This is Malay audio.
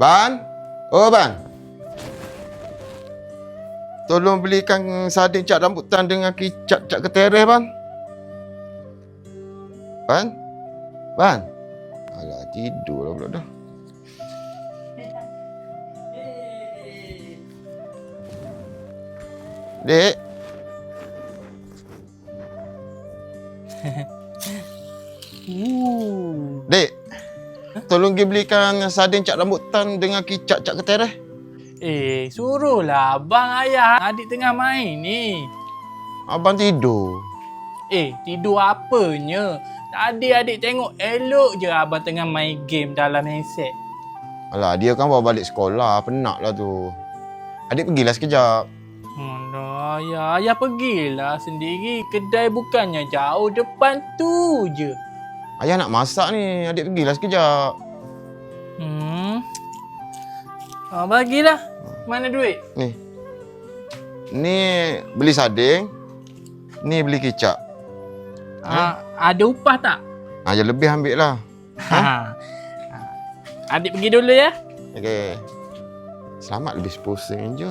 Ban? Oh, Ban. Tolong belikan sardin cat rambutan dengan kicap cat ketereh, Ban. Ban? Ban? Alah, tidur lah pula dah. Dek. Dek. Tolong pergi belikan sardin cat rambutan dengan kicap cat ketereh. Eh, suruhlah abang ayah. Adik tengah main ni. Abang tidur. Eh, tidur apanya? Tadi adik tengok elok je abang tengah main game dalam handset. Alah, dia kan bawa balik sekolah. Penat lah tu. Adik pergilah sekejap. Alah, ayah, ayah pergilah sendiri. Kedai bukannya jauh depan tu je. Ayah nak masak ni. Adik pergilah sekejap. Hmm. Ah, bagilah. Mana duit? Ni. Ni beli sarding. Ni beli kicap. Ah, ada upah tak? Ha, yang lebih ambil lah. Ha. Adik pergi dulu ya. Okey. Selamat lebih 10 sen je.